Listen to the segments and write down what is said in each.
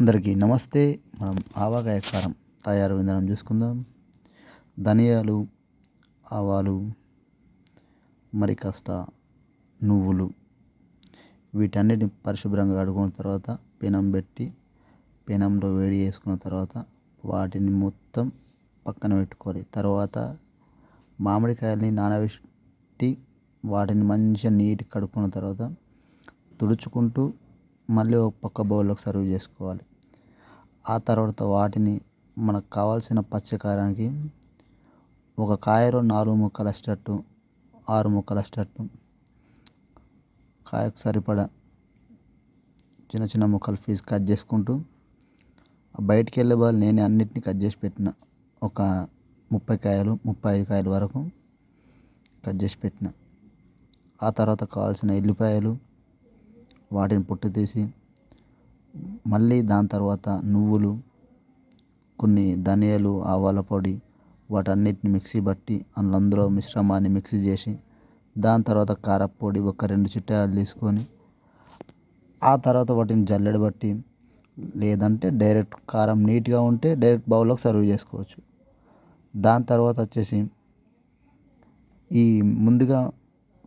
అందరికీ నమస్తే. మనం ఆవకాయ కారం తయారు విధానం చూసుకుందాం. ధనియాలు ఆవాలు మరి కాస్త నువ్వులు వీటన్నిటిని పరిశుభ్రంగా కడుక్కున్న తర్వాత పెనం పెట్టి పెనంలో వేడి చేసుకున్న తర్వాత వాటిని మొత్తం పక్కన పెట్టుకోవాలి. తర్వాత మామిడికాయల్ని నానబెట్టి వాటిని మంచిగా నీట్గా కడుక్కున్న తర్వాత తుడుచుకుంటూ మళ్ళీ ఒక పక్క బౌల్లోకి సర్వ్ చేసుకోవాలి. ఆ తర్వాత వాటిని మనకు కావాల్సిన పచ్చకారానికి ఒక కాయలో నాలుగు ముక్కలు వచ్చేటట్టు ఆరు ముక్కలు వచ్చేటట్టు కాయకు సరిపడా చిన్న చిన్న ముక్కలు పీస్ కట్ చేసుకుంటూ బయటికి వెళ్ళే బదులు నేనే అన్నిటిని కట్ చేసి పెట్టిన. ఒక ముప్పై కాయలు ముప్పై ఐదు కాయల వరకు కట్ చేసి పెట్టిన. ఆ తర్వాత కావాల్సిన ఎల్లిపాయలు వాటిని పొట్టు తీసి మళ్ళీ దాని తర్వాత నువ్వులు కొన్ని ధనియాలు ఆవాల పొడి వాటన్నిటిని మిక్సీ బట్టి అందులో మిశ్రమాన్ని మిక్సీ చేసి దాని తర్వాత కారపొడి ఒక రెండు చిట్టాలు తీసుకొని ఆ తర్వాత వాటిని జల్లెడ బట్టి లేదంటే డైరెక్ట్ కారం నీట్గా ఉంటే డైరెక్ట్ బౌల్లోకి సర్వ్ చేసుకోవచ్చు. దాని తర్వాత వచ్చేసి ఈ ముందుగా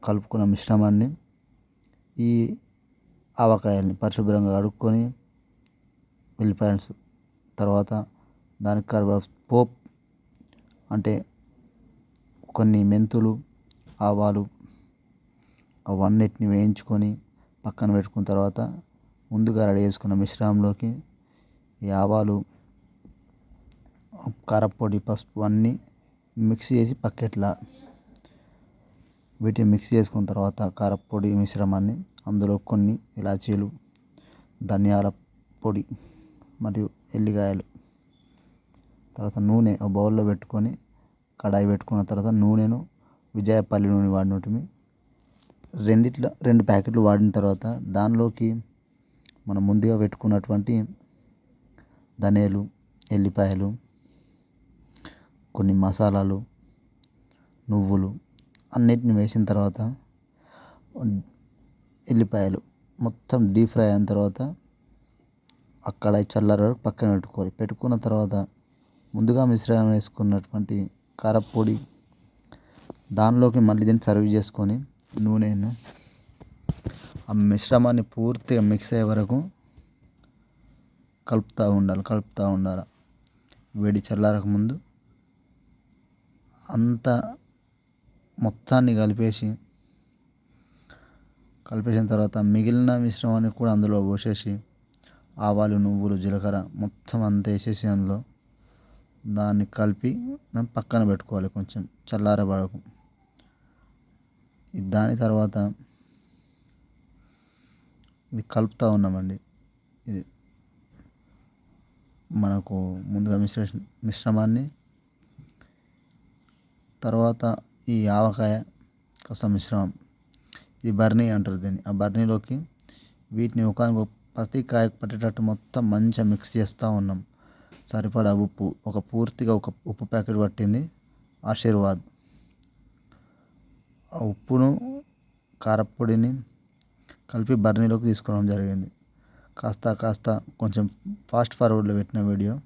కలుపుకున్న మిశ్రమాన్ని ఈ ఆవకాయల్ని పరిశుభ్రంగా కడుక్కొని ఉల్లిపాయలు తర్వాత దానికి కరివే పోప్ అంటే కొన్ని మెంతులు ఆవాలు అవన్నిటిని వేయించుకొని పక్కన పెట్టుకున్న తర్వాత ముందుగా రెడీ చేసుకున్న మిశ్రమంలోకి ఈ ఆవాలు కారపొడి పసుపు అన్నీ మిక్స్ చేసి పక్కెట్లా వీటిని మిక్స్ చేసుకున్న తర్వాత కారపొడి మిశ్రమాన్ని అందులో కొన్ని ఇలాచీలు ధనియాల పొడి మరియు ఎల్లికాయలు తర్వాత నూనె ఒక బౌల్లో పెట్టుకొని కడాయి పెట్టుకున్న తర్వాత నూనెను విజయపల్లి నూనె వాడినటిమి. రెండిట్లో రెండు ప్యాకెట్లు వాడిన తర్వాత దానిలోకి మనం ముందుగా పెట్టుకున్నటువంటి ధనియాలు ఎల్లిపాయలు కొన్ని మసాలాలు నువ్వులు అన్నిటిని వేసిన తర్వాత ఎల్లిపాయలు మొత్తం డీప్ ఫ్రై అయిన తర్వాత అక్కడ చల్లార పక్కన పెట్టుకోవాలి. పెట్టుకున్న తర్వాత ముందుగా మిశ్రమం వేసుకున్నటువంటి కారపొడి దానిలోకి మళ్ళీ దీన్ని సర్వ్ చేసుకొని నూనెను ఆ మిశ్రమాన్ని పూర్తిగా మిక్స్ అయ్యే వరకు కలుపుతూ ఉండాలి కలుపుతూ ఉండాలి. వేడి చల్లారక ముందు అంతా మొత్తాన్ని కలిపేసి కలిపేసిన తర్వాత మిగిలిన మిశ్రమాన్ని కూడా అందులో పోసేసి ఆవాలు నువ్వులు జీలకర్ర మొత్తం అంతా వేసేసి అందులో దాన్ని కలిపి పక్కన పెట్టుకోవాలి కొంచెం చల్లారబడకు. దాని తర్వాత ఇది కలుపుతూ ఉన్నామండి. ఇది మనకు ముందుగా మిశ్ర మిశ్రమాన్ని తర్వాత ఈ ఆవకాయ కాస్త మిశ్రమం ఇది బర్నీ అంటారు దీన్ని. ఆ బర్నీలోకి వీటిని ఒక ప్రతి కాయకు పట్టేటట్టు మొత్తం మంచిగా మిక్స్ చేస్తూ ఉన్నాం. సరిపడా ఉప్పు. ఒక పూర్తిగా ఒక ఉప్పు ప్యాకెట్ పట్టింది. ఆశీర్వాద్. ఆ ఉప్పును కారపొడిని కలిపి బర్నీలోకి తీసుకోవడం జరిగింది. కాస్త కాస్త కొంచెం ఫాస్ట్ ఫార్వర్డ్లో పెట్టిన వీడియో.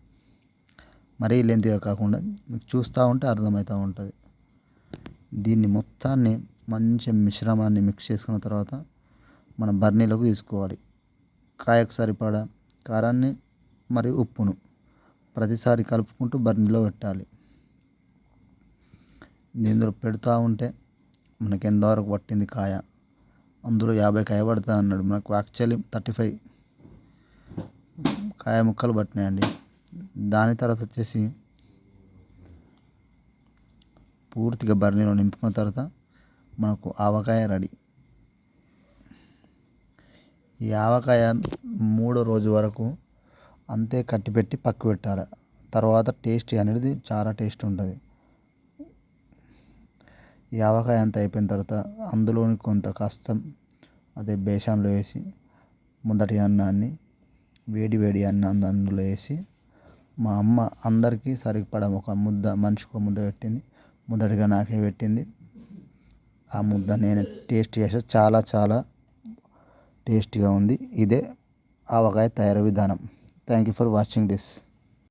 మరీ లెంతీగా కాకుండా మీకు చూస్తూ ఉంటే అర్థమవుతూ ఉంటుంది. దీన్ని మొత్తాన్ని మంచి మిశ్రమాన్ని మిక్స్ చేసుకున్న తర్వాత మన బర్నీలోకి తీసుకోవాలి. కాయకు సరిపడా కారాన్ని మరియు ఉప్పును ప్రతిసారి కలుపుకుంటూ బర్నీలో పెట్టాలి. దీనిలో పెడుతూ ఉంటే మనకి ఎంతవరకు పట్టింది కాయ? అందులో యాభై కాయ పడతా అన్నాడు. మనకు యాక్చువల్లీ థర్టీ ఫైవ్ కాయ ముక్కలు పట్టినాయండి. దాని తర్వాత వచ్చేసి పూర్తిగా బర్నీలో నింపుకున్న తర్వాత మనకు ఆవకాయ రెడీ. ఈ ఆవకాయ మూడో రోజు వరకు అంతే కట్టిపెట్టి పక్కు పెట్టాలి. తర్వాత టేస్ట్ అనేది చాలా టేస్ట్ ఉంటుంది. ఈ ఆవకాయ అంతా అయిపోయిన తర్వాత అందులోని కొంత కష్టం అదే బేసన్లో వేసి మొదటి అన్నాన్ని వేడి వేడి అన్నం అందులో వేసి మా అమ్మ అందరికీ సరిపడ ఒక ముద్ద మనిషికి ఒక ముద్ద పెట్టింది. మొదటిగా నాకే పెట్టింది. ఆ ముద్ద నేను టేస్ట్ చేసా చాలా చాలా టేస్టీగా ఉంది. ఇదే ఆవకాయ తయారు విధానం. Thank you for watching this